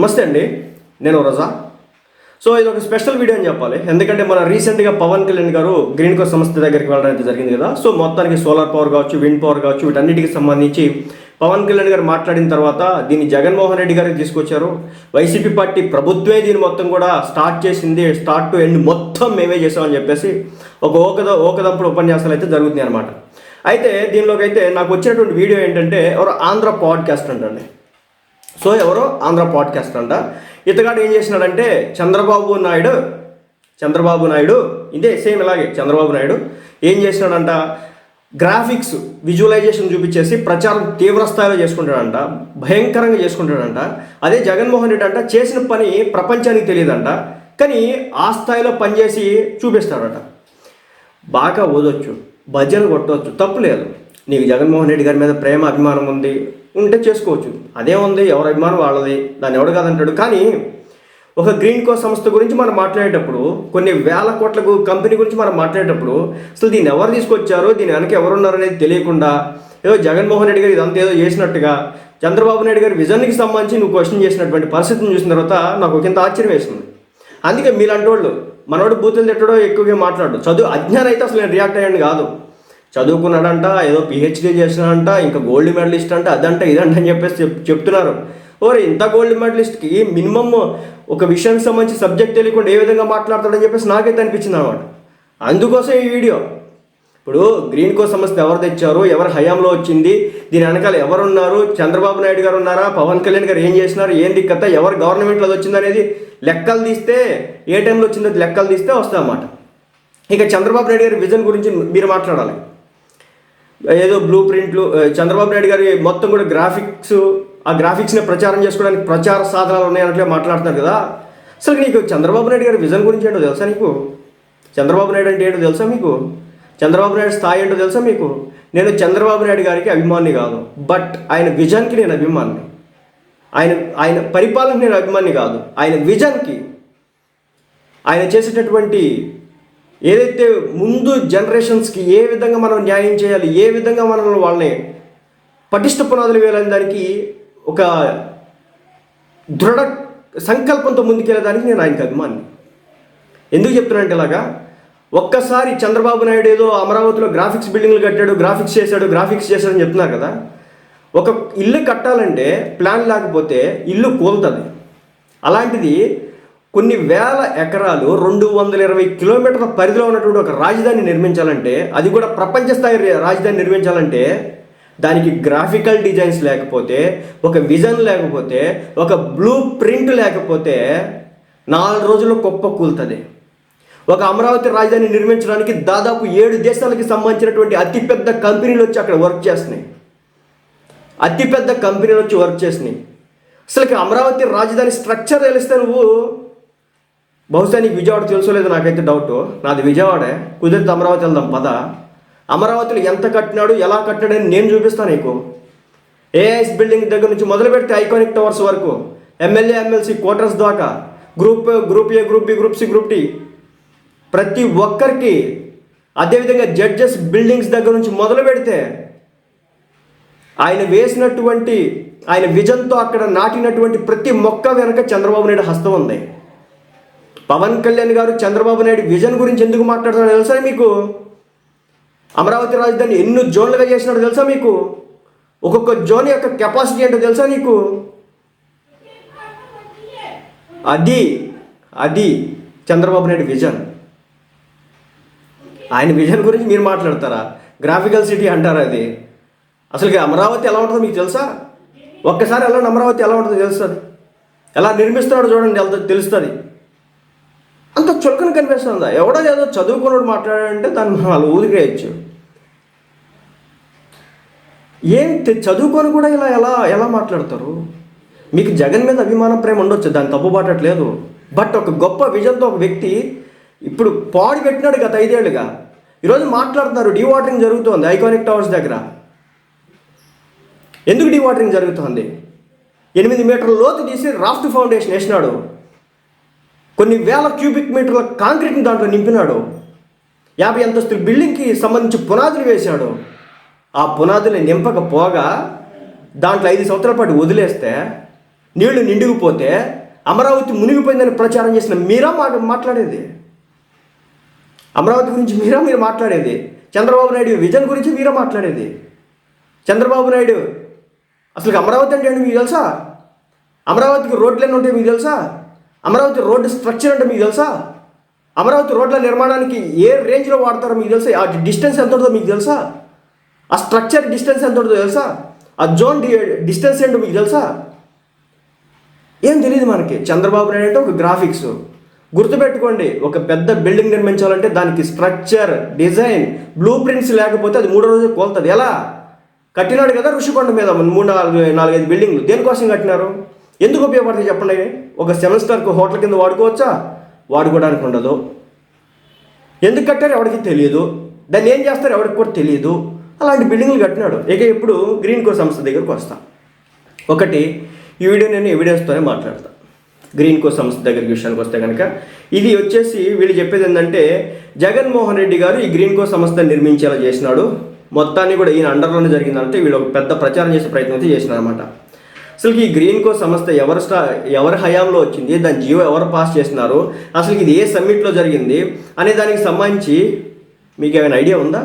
నమస్తే అండి నేను రజా. సో ఇది ఒక స్పెషల్ వీడియో అని చెప్పాలి. ఎందుకంటే మన రీసెంట్గా పవన్ కళ్యాణ్ గారు గ్రీన్ కో సంస్థ దగ్గరికి వెళ్ళడం అయితే జరిగింది కదా. సో మొత్తానికి సోలార్ పవర్ కావచ్చు విండ్ పవర్ కావచ్చు వీటన్నిటికి సంబంధించి పవన్ కళ్యాణ్ గారు మాట్లాడిన తర్వాత దీన్ని జగన్మోహన్ రెడ్డి గారికి తీసుకొచ్చారు. వైసీపీ పార్టీ ప్రభుత్వమే దీన్ని మొత్తం కూడా స్టార్ట్ చేసింది. స్టార్ట్ టు ఎండ్ మొత్తం మేమే చేసామని చెప్పేసి ఒక ఓకద ఓకదంపుడు ఉపన్యాసాలు అయితే జరుగుతున్నాయి అనమాట అయితే దీనిలోకి అయితే నాకు వచ్చినటువంటి వీడియో ఏంటంటే ఎవరు ఆంధ్ర పాడ్కాస్ట్ అంటండి. సో ఎవరో ఆంధ్ర పాడ్కాస్ట్ అంట. ఇతగాడు ఏం చేసినాడంటే చంద్రబాబు నాయుడు చంద్రబాబు నాయుడు ఇదే సేమ్ ఇలాగే చంద్రబాబు నాయుడు ఏం చేసినాడంట గ్రాఫిక్స్ విజువలైజేషన్ చూపించేసి ప్రచారం తీవ్ర స్థాయిలో చేసుకుంటాడంట భయంకరంగా చేసుకుంటాడంట. అదే జగన్మోహన్ రెడ్డి అంట చేసిన పని ప్రపంచానికి తెలియదంట కానీ ఆ స్థాయిలో పనిచేసి చూపిస్తాడట. బాగా ఓదొచ్చు భజన కొట్టవచ్చు తప్పు లేదు. నీకు జగన్మోహన్ రెడ్డి గారి మీద ప్రేమ అభిమానం ఉంది ఉంటే చేసుకోవచ్చు. అదే ఉంది ఎవరి అభిమానం వాళ్ళది దాన్ని ఎవడు కాదంటాడు. కానీ ఒక గ్రీన్ కో సంస్థ గురించి మనం మాట్లాడేటప్పుడు కొన్ని వేల కోట్లకు కంపెనీ గురించి మనం మాట్లాడేటప్పుడు అసలు దీన్ని ఎవరు తీసుకొచ్చారో దీని వెనక ఎవరున్నారు అనేది తెలియకుండా ఏదో జగన్మోహన్ రెడ్డి గారు ఇదంతా ఏదో చేసినట్టుగా చంద్రబాబు నాయుడు గారి విజన్కి సంబంధించి నువ్వు క్వశ్చన్ చేసినటువంటి పరిస్థితిని చూసిన తర్వాత నాకు ఒక ఇంత ఆశ్చర్యం వేసింది. అందుకే మీలాంటి వాళ్ళు మనోడు బూతులు తిట్టడో ఎక్కువగా మాట్లాడు చదువు అజ్ఞానం అయితే అసలు నేను రియాక్ట్ అయ్యాను కాదు. చదువుకున్నాడంట ఏదో పిహెచ్డీ చేసినాడంట ఇంకా గోల్డ్ మెడలిస్ట్ అంట అదంట ఇదంట అని చెప్పేసి చెప్ చెప్తున్నారు. ఓరే ఇంత గోల్డ్ మెడలిస్ట్కి మినిమమ్ ఒక విషయానికి సంబంధించి సబ్జెక్ట్ తెలియకుండా ఏ విధంగా మాట్లాడతాడని చెప్పేసి నాకైతే అనిపించింది అనమాట అందుకోసం ఈ వీడియో. ఇప్పుడు గ్రీన్ కో సంస్థ ఎవరు తెచ్చారు ఎవరు హయాంలో వచ్చింది దీని వెనకాల ఎవరున్నారు చంద్రబాబు నాయుడు గారు ఉన్నారా పవన్ కళ్యాణ్ గారు ఏం చేసినారు ఏం దిక్కత ఎవరు గవర్నమెంట్లో అది వచ్చింది అనేది లెక్కలు తీస్తే ఏ టైంలో వచ్చిందో లెక్కలు తీస్తే వస్తాయన్నమాట ఇక చంద్రబాబు నాయుడు గారి విజన్ గురించి మీరు మాట్లాడాలి. ఏదో బ్లూ ప్రింట్లు చంద్రబాబు నాయుడు గారి మొత్తం కూడా గ్రాఫిక్స్ ఆ గ్రాఫిక్స్ని ప్రచారం చేసుకోవడానికి ప్రచార సాధనాలు ఉన్నాయన్నట్లే మాట్లాడుతున్నారు కదా. అసలు నీకు చంద్రబాబు నాయుడు గారి విజన్ గురించి ఏంటో తెలుసా నీకు? చంద్రబాబు నాయుడు అంటే ఏంటో తెలుసా మీకు? చంద్రబాబు నాయుడు స్థాయి ఏంటో తెలుసా మీకు? నేను చంద్రబాబు నాయుడు గారికి అభిమాని కాదు బట్ ఆయన విజన్కి నేను అభిమాని. ఆయన ఆయన పరిపాలనకి నేను అభిమాని కాదు ఆయన విజన్కి ఆయన చేసేటటువంటి ఏదైతే ముందు జనరేషన్స్కి ఏ విధంగా మనం న్యాయం చేయాలి ఏ విధంగా మనం వాళ్ళని పటిష్ట పునాదులు వేయాలని దానికి ఒక దృఢ సంకల్పంతో ముందుకెళ్ళడానికి నేను ఆయనకి అభిమాని ఎందుకు చెప్తున్నానంటే ఇలాగా ఒక్కసారి చంద్రబాబు నాయుడు ఏదో అమరావతిలో గ్రాఫిక్స్ బిల్డింగ్లు కట్టాడు గ్రాఫిక్స్ చేశాడు గ్రాఫిక్స్ చేశాడని చెప్తున్నారు కదా ఒక ఇల్లు కట్టాలంటే ప్లాన్ లేకపోతే ఇల్లు కూలుతుంది. అలాంటిది కొన్ని వేల ఎకరాలు రెండు వందల ఇరవై కిలోమీటర్ల పరిధిలో ఉన్నటువంటి ఒక రాజధాని నిర్మించాలంటే అది కూడా ప్రపంచ స్థాయి రాజధాని నిర్మించాలంటే దానికి గ్రాఫికల్ డిజైన్స్ లేకపోతే ఒక విజన్ లేకపోతే ఒక బ్లూ ప్రింట్ లేకపోతే నాలుగు రోజులు కుప్ప కూలుతుంది. ఒక అమరావతి రాజధాని నిర్మించడానికి దాదాపు ఏడు దేశాలకి సంబంధించినటువంటి అతిపెద్ద కంపెనీలు వచ్చి అక్కడ వర్క్ చేస్తున్నాయి. అతిపెద్ద కంపెనీలు వచ్చి వర్క్ చేసినాయి అసలుకి అమరావతి రాజధాని స్ట్రక్చర్ తెలిస్తే నువ్వు బహుశా నీకు విజయవాడ తెలుసో లేదో నాకైతే డౌట్ నాది విజయవాడే. కుదిరితే అమరావతి వెళ్దాం పద. అమరావతిలో ఎంత కట్టినాడు ఎలా కట్టినాడని నేను చూపిస్తాను నీకు. ఏఐఎస్ బిల్డింగ్ దగ్గర నుంచి మొదలు పెడితే ఐకానిక్ టవర్స్ వరకు ఎమ్మెల్యే ఎమ్మెల్సీ క్వార్టర్స్ దాకా. Group group A group B group C group D ప్రతి ఒక్కరికి అదేవిధంగా జడ్జెస్ బిల్డింగ్స్ దగ్గర నుంచి మొదలు పెడితే ఆయన వేసినటువంటి ఆయన విజన్తో అక్కడ నాటినటువంటి ప్రతి మొక్క వెనక చంద్రబాబు నాయుడు హస్తం ఉంది. పవన్ కళ్యాణ్ గారు చంద్రబాబు నాయుడు విజన్ గురించి ఎందుకు మాట్లాడుతున్నారో తెలుసా మీకు? అమరావతి రాజధాని ఎన్ని జోన్లుగా చేసినాడో తెలుసా మీకు? ఒక్కొక్క జోన్ యొక్క కెపాసిటీ ఏంటో తెలుసా నీకు? అది అది చంద్రబాబు నాయుడు విజన్. ఆయన విజన్ గురించి మీరు మాట్లాడతారా? గ్రాఫికల్ సిటీ అంటారా అది? అసలు అమరావతి ఎలా ఉంటుందో మీకు తెలుసా? ఒక్కసారి ఎలా అమరావతి ఎలా ఉంటుందో తెలుస్తుంది. ఎలా నిర్మిస్తున్నాడో చూడండి తెలుస్తుంది. అంత చులకన కనిపిస్తుందా ఎవడో ఏదో చదువుకున్నాడు మాట్లాడాడంటే దాన్ని మనం వాళ్ళు ఊదికేయచ్చు ఏం చదువుకొని కూడా ఇలా ఎలా ఎలా మాట్లాడతారు? మీకు జగన్ మీద అభిమాన ప్రేమ ఉండొచ్చు దాన్ని తప్పుబాటట్లేదు బట్ ఒక గొప్ప విజన్తో ఒక వ్యక్తి ఇప్పుడు పాడు పెట్టినాడు గత ఐదేళ్ళుగా ఈరోజు మాట్లాడుతున్నారు డీవాటరింగ్ జరుగుతోంది ఐకానిక్ టవర్స్ దగ్గర. ఎందుకు డీవాటరింగ్ జరుగుతోంది? ఎనిమిది మీటర్ల లోతు తీసి రాఫ్ట్ ఫౌండేషన్ వేసినాడు. కొన్ని వేల క్యూబిక్ మీటర్ల కాంక్రీట్ని దాంట్లో నింపినాడు. యాభై అంతస్తుల బిల్డింగ్కి సంబంధించి పునాదులు వేశాడు. ఆ పునాదులు నింపకపోగా దాంట్లో ఐదు సంవత్సరాల పాటు వదిలేస్తే నీళ్ళు నిండుకుపోతే అమరావతి మునిగిపోయిందని ప్రచారం చేసిన మీరా మాట మాట్లాడేది. అమరావతి గురించి మీరా మీరు మాట్లాడేది. చంద్రబాబు నాయుడు విజన్ గురించి మీరా మాట్లాడేది. చంద్రబాబు నాయుడు అసలు అమరావతి అంటే మీకు తెలుసా? అమరావతికి రోడ్లు ఎన్ని ఉంటాయి మీకు తెలుసా? అమరావతి రోడ్డు స్ట్రక్చర్ అంటే మీకు తెలుసా? అమరావతి రోడ్ల నిర్మాణానికి ఏ రేంజ్లో వాడతారో మీకు తెలుసా? ఆ డిస్టెన్స్ ఎంత ఉంటుందో మీకు తెలుసా? ఆ స్ట్రక్చర్ డిస్టెన్స్ ఎంత ఉంటుందో తెలుసా? ఆ జోన్ డిస్టెన్స్ ఏంటో మీకు తెలుసా? ఏం తెలియదు మనకి. చంద్రబాబు నాయుడు అంటే ఒక గ్రాఫిక్స్. గుర్తుపెట్టుకోండి ఒక పెద్ద బిల్డింగ్ నిర్మించాలంటే దానికి స్ట్రక్చర్ డిజైన్ బ్లూ ప్రింట్స్ లేకపోతే అది మూడో రోజు కోల్తుంది. ఎలా? కట్టినాడు కదా ఋషికొండ మీద మూడు నాలుగు నాలుగైదు బిల్డింగ్లు. దేనికోసం కట్టినారు? ఎందుకు ఉపయోగపడతాయి చెప్పండి? ఒక సెవెన్ స్టార్ హోటల్ కింద వాడుకోవచ్చా? వాడుకోవడానికి ఉండదు. ఎందుకు కట్టారు ఎవరికి తెలియదు. దాన్ని ఏం చేస్తారో ఎవరికి కూడా తెలియదు. అలాంటి బిల్డింగ్లు కట్టినాడు. ఇక ఇప్పుడు గ్రీన్ కో సంస్థ దగ్గరకు వస్తా. ఒకటి ఈ వీడియో నేను ఎవిడెన్స్తోనే మాట్లాడతా. గ్రీన్ కో సంస్థ దగ్గరికి విషయానికి వస్తే కనుక ఇది వచ్చేసి వీళ్ళు చెప్పేది ఏంటంటే జగన్మోహన్ రెడ్డి గారు ఈ గ్రీన్ కో సంస్థ నిర్మించేలా చేసినాడు. మొత్తాన్ని కూడా ఈయన అండర్లోనే జరిగిందంటే వీళ్ళు ఒక పెద్ద ప్రచారం చేసే ప్రయత్నం అయితే చేసినారన్నమాట. అసలు ఈ గ్రీన్ కో సంస్థ ఎవరు స్టా ఎవరి హయాంలో వచ్చింది దాని జియో ఎవరు పాస్ చేసినారు అసలు ఇది ఏ సమ్మిట్లో జరిగింది అనే దానికి సంబంధించి మీకు ఏమైనా ఐడియా ఉందా?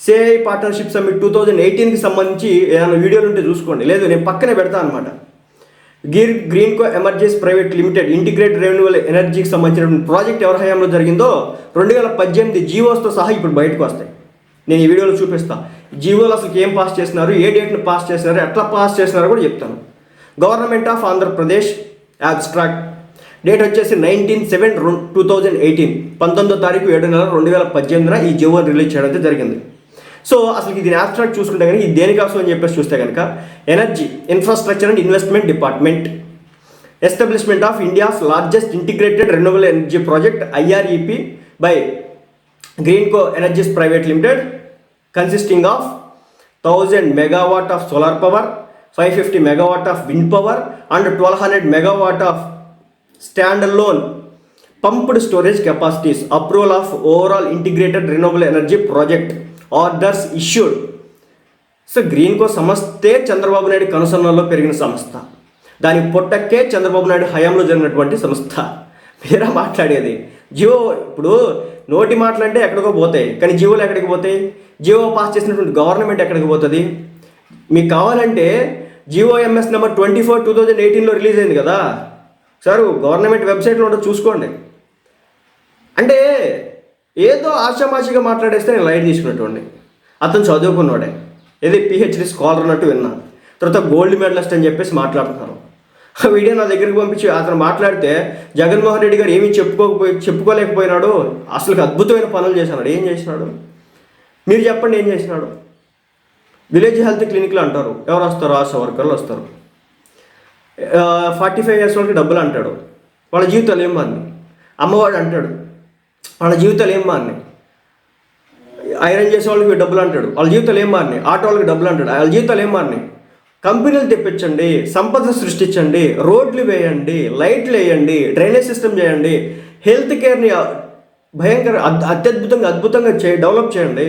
CII partnership summit two thousand ఎయిటీన్కి సంబంధించి ఏదైనా వీడియోలు ఉంటే చూసుకోండి. లేదు నేను పక్కనే పెడతా అనమాట kheer Greenko private limited integrate renewal ఎనర్జీకి సంబంధించినటువంటి ప్రాజెక్ట్ ఎవరి హయాంలో జరిగిందో రెండు వేల పద్దెనిమిది జీవోస్తో సహా ఇప్పుడు బయటకు వస్తాయి. నేను ఈ వీడియోలో చూపిస్తా. జీవోలు అసలు ఏం పాస్ చేసినారు ఏ డేట్ని పాస్ చేసినారు ఎట్లా పాస్ చేసినారో కూడా చెప్తాను. Government of Andhra Pradesh abstract date వచ్చేసి nineteen seven two thousand eighteen పంతొమ్మిదో తారీఖు ఏడు నెల రెండు వేల పద్దెనిమిదిన ఈ జీవోని రిలీజ్ చేయడం అయితే జరిగింది. సో అసలు ఇది యాబ్స్ట్రాక్ట్ చూసుకుంటే కనుక ఇది దేనికోసం అని చెప్పేసి చూస్తే కనుక energy infrastructure and investment department establishment of India's largest integrated renewable energy project IREP by Greenko energies private limited consisting of thousand megawatt of solar power five fifty megawatt of wind power and twelve hundred megawatt of stand alone pumped storage capacities. Approval of overall integrated renewable energy project. Orders issued. So Greenko సంస్థే Chandrababu Naidu కనుసన్నల్లో పెరిగిన సంస్థ. దాని పొట్టక్కే చంద్రబాబు నాయుడు హయాంలో జరిగినటువంటి సంస్థ. మీరా మాట్లాడేది? జియో ఇప్పుడు నోటి మాటలంటే ఎక్కడికో పోతాయి. కానీ జియోలు ఎక్కడికి పోతాయి? జియో పాస్ చేసినటువంటి గవర్నమెంట్ ఎక్కడికి పోతుంది? మీకు కావాలంటే GO MS MS number twenty four two thousand ఎయిటీన్లో రిలీజ్ అయింది కదా. సార్ గవర్నమెంట్ వెబ్సైట్లో ఉంటే చూసుకోండి. అంటే ఏదో ఆశామాషిగా మాట్లాడేస్తే నేను లైట్ తీసుకున్నటువంటి అతను చదువుకున్నాడే. ఏది పిహెచ్డి స్కాలర్ అన్నట్టు విన్నా. తర్వాత గోల్డ్ మెడలిస్ట్ అని చెప్పేసి మాట్లాడుతున్నారు. ఆ వీడియో నా దగ్గరికి పంపించి అతను మాట్లాడితే జగన్మోహన్ రెడ్డి గారు ఏమీ చెప్పుకోకపోయి చెప్పుకోలేకపోయినాడు. అసలు అద్భుతమైన పనులు చేసినాడు ఏం చేసినాడు? మీరు చెప్పండి ఏం చేసినాడు? విలేజ్ హెల్త్ క్లినిక్లు అంటారు. ఎవరు వస్తారు? ఆశా వర్కర్లు వస్తారు. ఫార్టీ ఫైవ్ ఇయర్స్ వాళ్ళకి డబ్బులు అంటాడు. వాళ్ళ జీవితాలు ఏం బాగుంది అమ్మవాడు అంటాడు. వాళ్ళ జీవితాలు ఏం మారినాయి? ఐరన్ చేసే వాళ్ళకి డబ్బులు అంటాడు. వాళ్ళ జీవితాలు ఏం మారినాయి? ఆటో వాళ్ళకి డబ్బులు అంటాడు. వాళ్ళ జీవితాలు ఏం మారినాయి? కంపెనీలు తెప్పించండి సంపద సృష్టించండి రోడ్లు వేయండి లైట్లు వేయండి డ్రైనేజ్ సిస్టమ్ చేయండి హెల్త్ కేర్ని భయంకర అత్యద్భుతంగా అద్భుతంగా చే డెవలప్ చేయండి.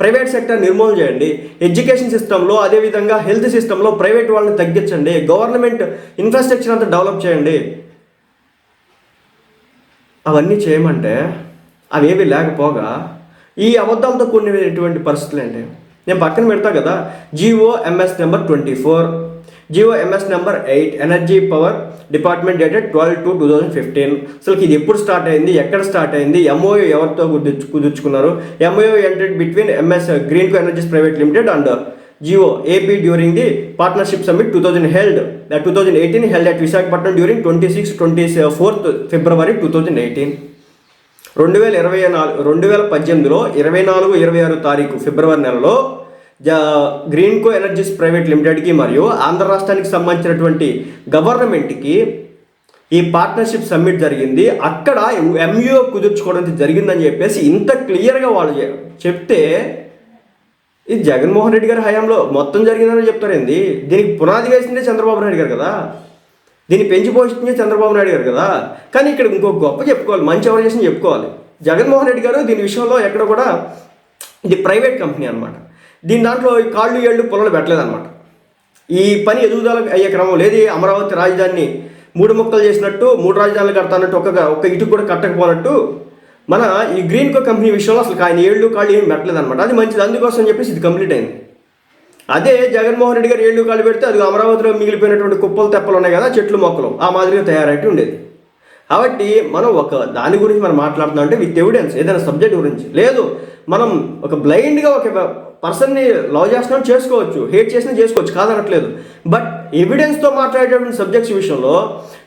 ప్రైవేట్ సెక్టర్ నిర్మూలన చేయండి. ఎడ్యుకేషన్ సిస్టంలో అదేవిధంగా హెల్త్ సిస్టంలో ప్రైవేట్ వాళ్ళని తగ్గించండి. గవర్నమెంట్ ఇన్ఫ్రాస్ట్రక్చర్ అంతా డెవలప్ చేయండి. అవన్నీ చేయమంటే అవేవి లేకపోగా ఈ అబద్ధాలతో కూడినటువంటి పరిస్థితులు ఏంటి నేను పక్కన పెడతా కదా GO MS number twenty four GO MS number eight energy power department dated twelve two two thousand fifteen అసలు ఇది ఎప్పుడు స్టార్ట్ అయింది? ఎక్కడ స్టార్ట్ అయింది? ఎంఓయూ ఎవరితో కుదుర్చు కుదుర్చుకున్నారు? MOU entered between MS Greenko energies private limited and GO AP during the partnership summit two thousand held two thousand eighteen held at Visakhapatnam during twenty six twenty fourth February two thousand eighteen రెండు వేల ఇరవై నాలుగు రెండు వేల పద్దెనిమిదిలో ఇరవై నాలుగు ఇరవై ఆరు తారీఖు ఫిబ్రవరి నెలలో గ్రీన్కో ఎనర్జీస్ ప్రైవేట్ లిమిటెడ్కి మరియు ఆంధ్ర రాష్ట్రానికి సంబంధించినటువంటి గవర్నమెంట్కి ఈ పార్ట్నర్షిప్ సమ్మిట్ జరిగింది. అక్కడ ఎంయూఓ కుదుర్చుకోవడం జరిగిందని చెప్పేసి ఇంత క్లియర్గా వాళ్ళు చెప్తే ఇది జగన్మోహన్ రెడ్డి గారి హయాంలో మొత్తం జరిగిందని చెప్తారేంది దీనికి పునాది వేసిందే చంద్రబాబు నాయుడు గారు కదా? దీన్ని పెంచి పోషించే చంద్రబాబు నాయుడు గారు కదా? కానీ ఇక్కడ ఇంకో గొప్ప చెప్పుకోవాలి మంచి ఎవరు చేసిన చెప్పుకోవాలి. జగన్మోహన్ రెడ్డి గారు దీని విషయంలో ఎక్కడ కూడా ఇది ప్రైవేట్ కంపెనీ అనమాట దీని దాంట్లో కాళ్ళు ఏళ్ళు పొలాలు పెట్టలేదన్నమాట. ఈ పని ఎదుగుదల అయ్యే క్రమం లేదు. అమరావతి రాజధానిని మూడు ముక్కలు చేసినట్టు మూడు రాజధానులు కడతానట్టు ఒక్క ఒక్క ఇటు కూడా కట్టకపోనట్టు మన ఈ గ్రీన్ కో కంపెనీ విషయంలో అసలు ఆయన ఏళ్ళు కాళ్ళు ఏం పెట్టలేదు అనమాట అది మంచిది. అందుకోసం అని చెప్పేసి ఇది కంప్లీట్ అయింది. అదే జగన్మోహన్ రెడ్డి గారు ఏళ్ళు కాళ్ళు పెడితే అది అమరావతిలో మిగిలిపోయినటువంటి కుప్పలు తెప్పలు ఉన్నాయి కదా చెట్లు మొక్కలు ఆ మాదిరిగా తయారైతే ఉండేది. కాబట్టి మనం ఒక దాని గురించి మనం మాట్లాడుతున్నాం అంటే విత్ ఎవిడెన్స్ ఏదైనా సబ్జెక్ట్ గురించి. లేదు మనం ఒక బ్లైండ్గా ఒక పర్సన్ని లవ్ చేస్తున్నాం చేసుకోవచ్చు హేట్ చేసినా చేసుకోవచ్చు కాదనట్లేదు. బట్ ఎవిడెన్స్తో మాట్లాడేటువంటి సబ్జెక్ట్స్ విషయంలో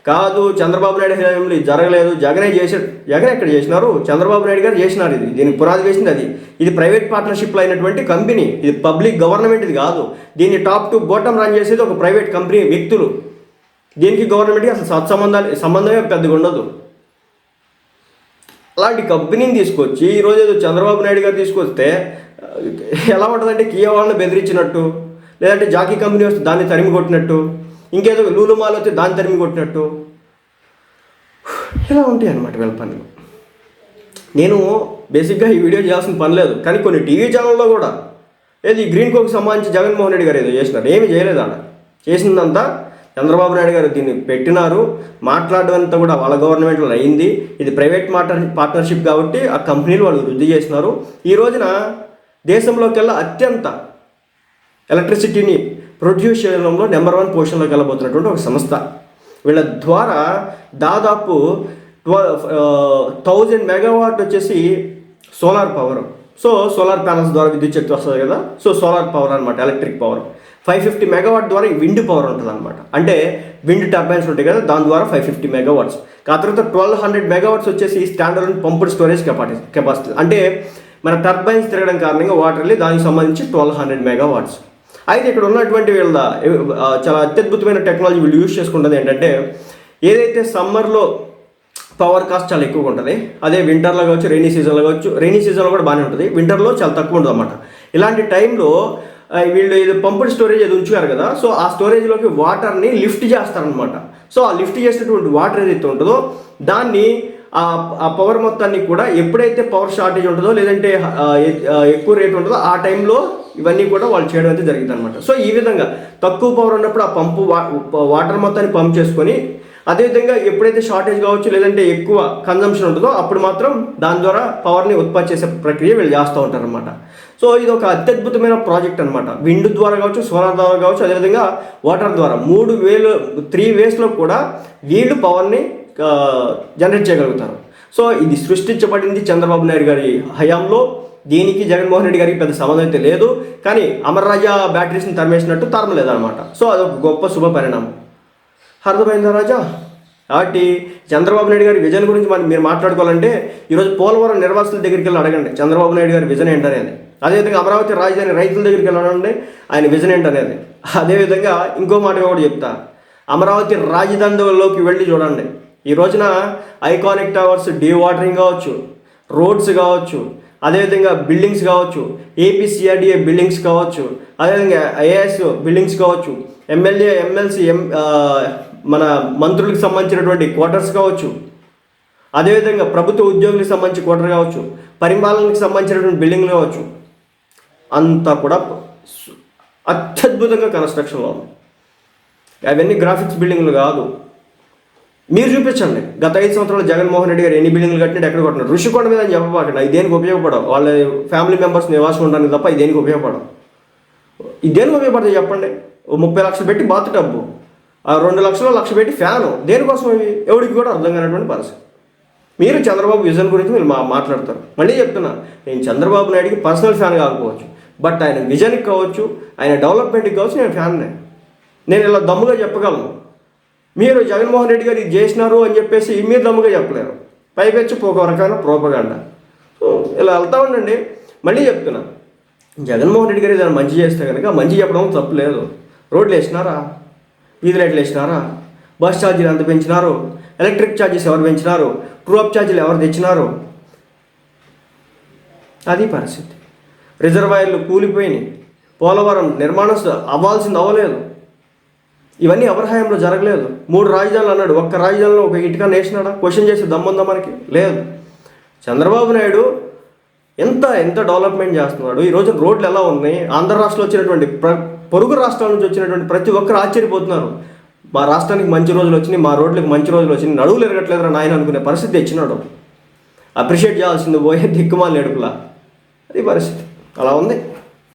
కాదు చంద్రబాబు నాయుడు హయాంలో జరగలేదు జగనే చేసాడు జగన్ ఎక్కడ చేసినారు? చంద్రబాబు నాయుడు గారు చేసినారు ఇది. దీనికి పునాది వేసింది అది. ఇది ప్రైవేట్ పార్ట్నర్షిప్లో అయినటువంటి కంపెనీ ఇది పబ్లిక్ గవర్నమెంట్ ఇది కాదు. దీన్ని టాప్ టు బాటమ్ రన్ చేసేది ఒక ప్రైవేట్ కంపెనీ వ్యక్తులు. దీనికి గవర్నమెంట్కి అసలు సత్సంబంధాలు సంబంధమే పెద్దగా ఉండదు. అలాంటి కంపెనీని తీసుకొచ్చి ఈరోజు ఏదో చంద్రబాబు నాయుడు గారు తీసుకొస్తే ఎలా ఉంటుందంటే కియా వాళ్ళని బెదిరించినట్టు లేదంటే జాకీ కంపెనీ వస్తే దాన్ని తరిమి కొట్టినట్టు ఇంకేదో లూలు మాల్ వస్తే దాన్ని తరిమి కొట్టినట్టు ఇలా ఉంటాయి అన్నమాట వీళ్ళ పనులు. నేను బేసిక్గా ఈ వీడియో చేయాల్సిన పని లేదు కానీ కొన్ని టీవీ ఛానల్లో కూడా. ఏది గ్రీన్ కోకి సంబంధించి జగన్మోహన్ రెడ్డి గారు ఏదో చేసినారు ఏమి చేయలేదు ఆడ. చేసిందంతా చంద్రబాబు నాయుడు గారు దీన్ని పెట్టినారు మాట్లాడడం అంతా కూడా వాళ్ళ గవర్నమెంట్లో అయింది. ఇది ప్రైవేట్ పార్ట్నర్ పార్ట్నర్షిప్ కాబట్టి ఆ కంపెనీలు వాళ్ళు వృద్ధి చేసినారు. ఈ రోజున దేశంలోకెల్లా అత్యంత ఎలక్ట్రిసిటీని ప్రొడ్యూస్ చేయడంలో నెంబర్ వన్ పొజిషన్లోకి వెళ్ళబోతున్నటువంటి ఒక సంస్థ. వీళ్ళ ద్వారా దాదాపు ట్వ థౌజండ్ మెగావాట్ వచ్చేసి solar power. So solar panels ద్వారా విద్యుత్ శక్తి వస్తుంది కదా? సో సోలార్ పవర్ అనమాట electric power. Five fifty megawatt ద్వారా విండ్ పవర్ ఉంటుంది అనమాట అంటే విండ్ టర్బైన్స్ ఉంటాయి కదా దాని ద్వారా ఫైవ్ ఫిఫ్టీ మెగావాట్స్. ఆ తర్వాత ట్వెల్వ్ హండ్రెడ్ మెగావాట్స్ వచ్చేసి standard pumped storage capacity capacity. అంటే మన టర్బైన్స్ తిరగడం కారణంగా వాటర్ వెళ్ళి దానికి సంబంధించి ట్వెల్వ్ హండ్రెడ్ మెగావాట్స్. అయితే ఇక్కడ ఉన్నటువంటి వీళ్ళ చాలా అత్యద్భుతమైన టెక్నాలజీ వీళ్ళు యూజ్ చేసుకుంటుంది ఏంటంటే ఏదైతే సమ్మర్లో పవర్ కాస్ట్ చాలా ఎక్కువగా ఉంటుంది అదే వింటర్లో కావచ్చు రైనీ సీజన్లో కావచ్చు రెయినీ సీజన్లో కూడా బాగానే ఉంటుంది వింటర్లో చాలా తక్కువ ఉంటుంది అనమాట ఇలాంటి టైంలో వీళ్ళు ఇది పంపుడ్ స్టోరేజ్ అది ఉంచుతారు కదా సో ఆ స్టోరేజ్లోకి వాటర్ని లిఫ్ట్ చేస్తారనమాట సో ఆ లిఫ్ట్ చేసినటువంటి వాటర్ ఏదైతే ఉంటుందో దాన్ని ఆ ఆ పవర్ మొత్తాన్ని కూడా ఎప్పుడైతే పవర్ షార్టేజ్ ఉంటుందో లేదంటే ఎక్కువ రేట్ ఉంటుందో ఆ టైంలో ఇవన్నీ కూడా వాళ్ళు చేయడం అయితే జరిగింది అనమాట సో ఈ విధంగా తక్కువ పవర్ ఉన్నప్పుడు ఆ పంపు వా- వాటర్ మొత్తాన్ని పంప్ చేసుకొని అదేవిధంగా ఎప్పుడైతే షార్టేజ్ కావచ్చు లేదంటే ఎక్కువ కన్జంప్షన్ ఉంటుందో అప్పుడు మాత్రం దాని ద్వారా పవర్ని ఉత్పత్తి చేసే ప్రక్రియ వీళ్ళు చేస్తూ ఉంటారనమాట సో ఇది ఒక అత్యద్భుతమైన ప్రాజెక్ట్ అనమాట విండ్ ద్వారా కావచ్చు సోలార్ ద్వారా కావచ్చు అదేవిధంగా వాటర్ ద్వారా. మూడు వేలు త్రీ వేస్లో కూడా వీళ్ళు పవర్ని జనరేట్ చేయగలుగుతారు. సో ఇది సృష్టించబడింది చంద్రబాబు నాయుడు గారి హయాంలో. దీనికి జగన్మోహన్ రెడ్డి గారికి పెద్ద సంబంధం అయితే లేదు. కానీ అమర్రాజా బ్యాటరీస్ని తరిమేసినట్టు తరమలేదన్నమాట. సో అదొక గొప్ప శుభ పరిణామం. అర్థమైందా రాజా? కాబట్టి చంద్రబాబు నాయుడు గారి విజన్ గురించి మనం మీరు మాట్లాడుకోవాలంటే ఈరోజు పోలవరం నిర్వాసుల దగ్గరికి వెళ్ళి అడగండి. చంద్రబాబు నాయుడు గారి విజన్ ఏంటనేది. అదేవిధంగా అమరావతి రాజధాని రైతుల దగ్గరికి వెళ్ళాలంటే అడగండి. ఆయన విజన్ ఏంటనేది. అదేవిధంగా ఇంకో మాట కూడా చెప్తా. అమరావతి రాజధానిలోకి వెళ్ళి చూడండి. ఈ రోజున ఐకానిక్ టవర్స్ డీ వాటరింగ్ కావచ్చు రోడ్స్ కావచ్చు అదేవిధంగా బిల్డింగ్స్ కావచ్చు ఏపీసీఆర్డీఏ బిల్డింగ్స్ కావచ్చు అదేవిధంగా ఐఏఎస్ బిల్డింగ్స్ కావచ్చు ఎమ్మెల్యే ఎమ్మెల్సీ ఎం మన మంత్రులకు సంబంధించినటువంటి క్వార్టర్స్ కావచ్చు అదేవిధంగా ప్రభుత్వ ఉద్యోగులకు సంబంధించి క్వార్టర్ కావచ్చు పరిపాలనకు సంబంధించినటువంటి బిల్డింగ్లు కావచ్చు అంతా కూడా అత్యద్భుతంగా కన్స్ట్రక్షన్లో ఉంది. అవన్నీ గ్రాఫిక్స్ బిల్డింగ్లు కాదు. మీరు చూపించండి. గత ఐదు సంవత్సరాలు జగన్మోహన్ రెడ్డి గారు ఎన్ని బిల్డింగ్లు కట్టినట్టు ఎక్కడ కొట్టినారు ఋషికొండ మీద అని చెప్పబాకండి? అది దేనికి ఉపయోగపడవు? వాళ్ళ ఫ్యామిలీ మెంబర్స్ నివాసం ఉండడానికి తప్ప ఇది దేనికి ఉపయోగపడవు? ఇది దేనికి ఉపయోగపడుతుంది చెప్పండి? ఓ ముప్పై లక్షలు పెట్టి బాత్ డబ్బు ఆ రెండు లక్షలు లక్ష పెట్టి ఫ్యాను. దేనికోసం ఇవి ఎవరికి కూడా అర్థం కానటువంటి పరిస్థితి. మీరు చంద్రబాబు విజన్ గురించి మీరు మా మాట్లాడతారు. మళ్ళీ చెప్తున్నా నేను చంద్రబాబు నాయుడికి పర్సనల్ ఫ్యాన్ కాకపోవచ్చు. బట్ ఆయన విజన్కి కావచ్చు ఆయన డెవలప్మెంట్కి కావచ్చు నేను ఫ్యాన్నే. నేను ఇలా దమ్ముగా చెప్పగలను. మీరు జగన్మోహన్ రెడ్డి గారు ఇది చేసినారు అని చెప్పేసి మీరు దమ్ముగా చెప్పలేరు. పైపెచ్చి ఒక రకమైన ప్రోపగాండ సో ఇలా వెళ్తా ఉండండి. మళ్ళీ చెప్తున్నా. జగన్మోహన్ రెడ్డి గారు ఏదైనా మంచి చేస్తే కనుక మంచి చెప్పడం తప్పలేదు రోడ్లు వేసినారా? వీధి లైట్లు వేసినారా? బస్ ఛార్జీలు ఎంత పెంచినారు? ఎలక్ట్రిక్ ఛార్జెస్ ఎవరు పెంచినారు? ట్రూఅప్ ఛార్జీలు ఎవరు తెచ్చినారు? అది పరిస్థితి. రిజర్వాయర్లు కూలిపోయినాయి. పోలవరం నిర్మాణం అవ్వాల్సింది అవ్వలేదు. ఇవన్నీ ఎవరి హయాంలో జరగలేదు. మూడు రాజధానులు అన్నాడు. ఒక్క రాజధానిలో ఒక ఇటుక నేసినాడా? క్వశ్చన్ చేసి దమ్ముందా మనకి? లేదు. చంద్రబాబు నాయుడు ఎంత ఎంత డెవలప్మెంట్ చేస్తున్నాడు? ఈ రోజు రోడ్లు ఎలా ఉన్నాయి? ఆంధ్ర రాష్ట్రంలో వచ్చినటువంటి ప్ర పొరుగు రాష్ట్రాల నుంచి వచ్చినటువంటి ప్రతి ఒక్కరు ఆశ్చర్యపోతున్నారు. మా రాష్ట్రానికి మంచి రోజులు వచ్చినాయి మా రోడ్లకు మంచి రోజులు వచ్చినాయి. నడువులు ఎరగట్లేదురా నాయన అనుకునే పరిస్థితి తెచ్చినాడు. అప్రిషియేట్ చేయాల్సింది పోయే దిక్కుమాలి నడుపులా అది పరిస్థితి. అలా ఉంది.